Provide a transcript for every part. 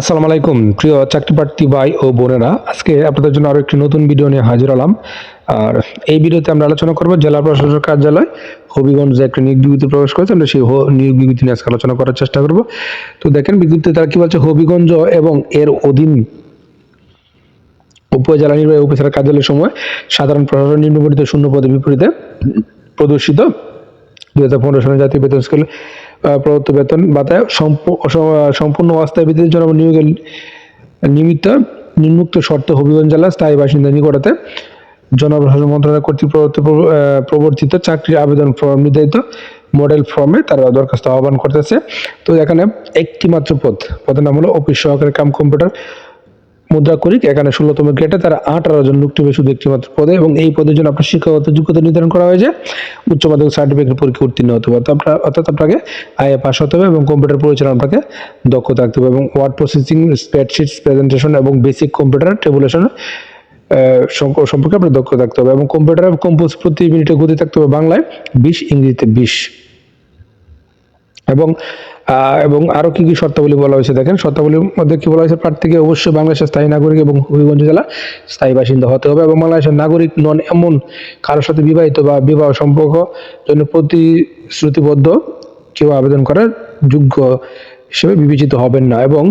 আসসালামু আলাইকুম, প্রিয় চাকরি প্রার্থী ভাই ও বোনেরা। আজকে আপনাদের জন্য আরও একটি নতুন ভিডিও নিয়ে হাজির হলাম। আর এই ভিডিওতে আমরা আলোচনা করব জেলা প্রশাসক কার্যালয়, হবিগঞ্জ যে একটা নিয়োগ বিজ্ঞপ্তি প্রবেশ করেছে, আমরা সেই নিয়োগ বিজ্ঞপ্তি নিয়ে আজকে আলোচনা করার চেষ্টা করব। তো দেখেন, বিজ্ঞপ্তিতে তারা কি বলছে? হবিগঞ্জ এবং এর অধীন উপজেলা নির্বাহী অফিসার কার্যালয়ের সময় সাধারণ প্রশাসন নিম্নবর্ণিত শূন্য পদের বিপরীতে প্রদর্শিত। দুই হাজার পনেরো সালে জাতীয় বেতন স্কেল প্রদত্ত বেতন সম্পূ- সম্পূর্ণ অস্থায়ী ভিত্তিতে জন্য নিয়োগের নিমিত্ত নিম্নুক্ত শর্ত হবিগঞ্জ জেলা স্থায়ী বাসিন্দা নিকটাতে জনপ্রশাসন মন্ত্রণালয় কর্তৃক প্রবর্তিত চাকরির আবেদন ফর্ম নির্ধারিত মডেল ফর্মে তারা দরখাস্ত আহ্বান করতেছে। তো এখানে একটি মাত্র পদ, পদের নাম হলো অফিস সহকারী কাম কম্পিউটার মুদ্রা করিক, এখানে ষোলোতম গ্রেডে তারা আঠারো জন লোক নেবে শুধু মাত্র পদে এবং এই পদের জন্য আপনার শিক্ষাগত যোগ্যতা নির্ধারণ করা হয়েছে। উচ্চ মাধ্যমিক সার্টিফিকেট পরীক্ষা উত্তীর্ণ হতে হবে। অর্থাৎ আপনাকে আইএ পাস হতে হবে এবং কম্পিউটার পরিচালনা আপনাকে দক্ষ থাকতে হবে এবং ওয়ার্ড প্রসেসিং স্প্রেডশিট প্রেজেন্টেশন এবং বেসিক কম্পিউটার টেবুলেশন সম্পর্কে আপনার দক্ষ থাকতে হবে এবং কম্পিউটার কম্পোজ প্রতি মিনিটে গতি থাকতে হবে বাংলায় বিশ, ইংরেজিতে বিশ। এবং এবং আরও কি কি শর্তাবলী বলা হয়েছে দেখেন? শর্তাবলীর মধ্যে কি বলা হয়েছে? প্রার্থীকে অবশ্যই বাংলাদেশের স্থায়ী নাগরিক এবং হবিগঞ্জ জেলা স্থায়ী বাসিন্দা হতে হবে এবং বাংলাদেশের নাগরিক নন এমন কারোর সাথে বিবাহিত বা বিবাহ সম্পর্ক জন্য প্রতিশ্রুতিবদ্ধ কেউ আবেদন করার যোগ্য হিসেবে বিবেচিত হবেন না এবং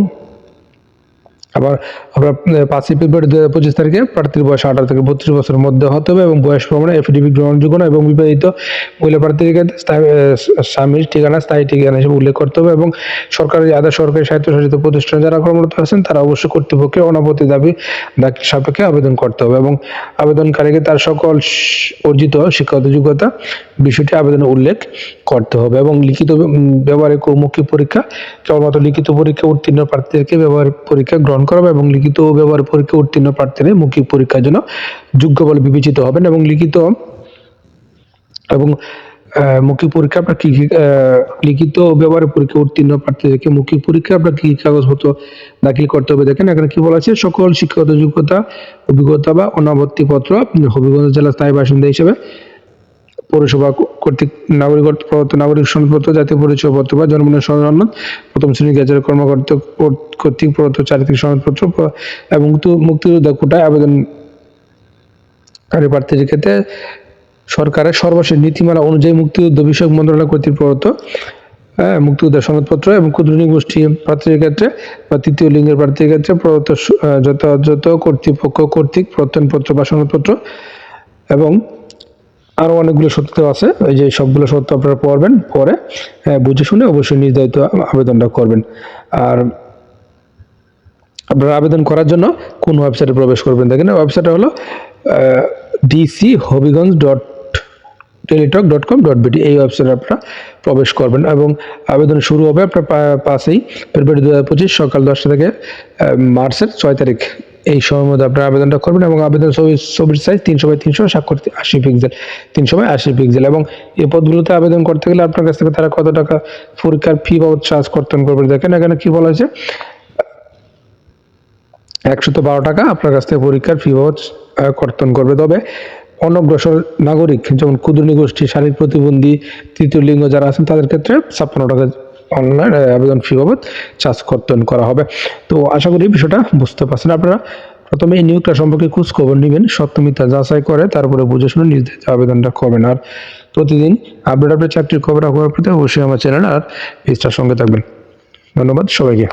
আবার আমরা পাঁচই ফেব্রুয়ারি দু হাজার পঁচিশ তারিখে প্রার্থীর বয়স আঠারো থেকে বত্রিশ বছরের মধ্যে হতে হবে এবং বয়স প্রমাণে এফিডেভিট গ্রহণযোগ্য না এবং বিবাহিত মহিলা প্রার্থীর ক্ষেত্রে স্বামীর ঠিকানা, স্থায়ী ঠিকানা হিসেবে উল্লেখ করতে হবে এবং সরকারি, আধা সরকারি স্বায়ত্তশাসিত প্রতিষ্ঠানে যারা কর্মরত আছেন তারা অবশ্যই কর্তৃপক্ষের অনাপত্তি দাবি দাখিল সাপেক্ষে আবেদন করতে হবে এবং আবেদনকারীকে তার সকল অর্জিত শিক্ষাগত যোগ্যতা বিষয়টি আবেদনে উল্লেখ করতে হবে এবং লিখিত ব্যবহারিক ও পরীক্ষা, কেবলমাত্র লিখিত পরীক্ষা উত্তীর্ণ প্রার্থীদেরকে ব্যবহার পরীক্ষা গ্রহণ করা হবে এবং লিখিত ব্যবহার পরীক্ষা উত্তীর্ণ প্রার্থীরা মৌখিক পরীক্ষার জন্য যোগ্য বলে বিবেচিত হবেন এবং লিখিত এবং মৌখিক পরীক্ষা আপনার কি কি লিখিত ও ব্যবহারের পরীক্ষা উত্তীর্ণ প্রার্থীদেরকে মৌখিক পরীক্ষা আপনার কি কাগজপত্র দাখিল করতে হবে দেখেন, এখানে কি বলা আছে? সকল শিক্ষাগত যোগ্যতা, অভিজ্ঞতা বা অনাবর্তি পত্র হবিগঞ্জ জেলা স্থায়ী বাসিন্দা হিসেবে পৌরসভা কর্তৃক নাগরিক প্রদত্ত নাগরিক সনদপত্র জাতীয় পরিচয়পত্র বা জন্ম সনদ প্রথম শ্রেণি গেজের কর্মকর্তা কর্তৃক প্রদত্ত চারিত্রিক সনদপত্র এবং মুক্তিযোদ্ধা কোটায় আবেদনকারী প্রার্থীদের ক্ষেত্রে সরকারের সর্বশেষ নীতিমালা অনুযায়ী মুক্তিযুদ্ধ বিষয়ক মন্ত্রণালয় কর্তৃক প্রদত্ত হ্যাঁ, মুক্তিযোদ্ধা সনদপত্র এবং ক্ষুদ্র গোষ্ঠী প্রার্থীর ক্ষেত্রে বা তৃতীয় লিঙ্গের প্রার্থীর ক্ষেত্রে প্রদত্ত যথাযথ কর্তৃপক্ষ কর্তৃক প্রত্যয়নপত্র বা সনদপত্র এবং আরও অনেকগুলো সত্য আছে। ওই যে সবগুলো সত্য আপনারা পড়বেন পরে হ্যাঁ, বুঝে শুনে অবশ্যই নির্ধারিত আবেদনটা করবেন। আর আপনারা আবেদন করার জন্য কোন ওয়েবসাইটে প্রবেশ করবেন দেখেন ওয়েবসাইটটা হলো DC Habiganj dot Teletalk dot com dot BD এই ওয়েবসাইটে আপনারা প্রবেশ করবেন এবং আবেদন শুরু হবে আপনার পা- পাঁচই ফেব্রুয়ারি দু হাজার পঁচিশ সকাল দশটা থেকে মার্চের ছয় তারিখ। এই সময়ের মধ্যে আপনারা আবেদনটা করবেন এবং আবেদন ছবি ছবির সাইজ তিনশো বাই তিনশো স্বাক্ষর আশি পিক্সেল তিনশো বাই আশি পিক্সেল এবং এই পদগুলোতে আবেদন করতে গেলে আপনার কাছ থেকে তারা কত টাকা পরীক্ষার ফি বাবদ চার্জ কর্তন করবে দেখেন, এখানে কি বলা হয়েছে? একশত বারো টাকা আপনার কাছ থেকে পরীক্ষার ফি বাবদ কর্তন করবে। তবে অনগ্রসর নাগরিক যেমন ক্ষুদ্র গোষ্ঠী শারীরিক প্রতিবন্ধী, তৃতীয় লিঙ্গ যারা আছেন তাদের ক্ষেত্রে ছাপ্পান্ন টাকা অনলাইন আবেদন ফি বাবদ চার্জ কর্তন করা হবে। তো আশা করি বিষয়টা বুঝতে পারছেন আপনারা। প্রথমে এই নিয়োগটা সম্পর্কে খোঁজ খবর নেবেন সত্যমিতা যাচাই করে তারপরে বুঝে শুনে নির্ধারিত আবেদনটা করবেন। আর প্রতিদিন আপডেট আপডেট চাকরির খবর পেতে অবশ্যই আমার চ্যানেল আর পেজটার সঙ্গে থাকবেন। ধন্যবাদ সবাইকে।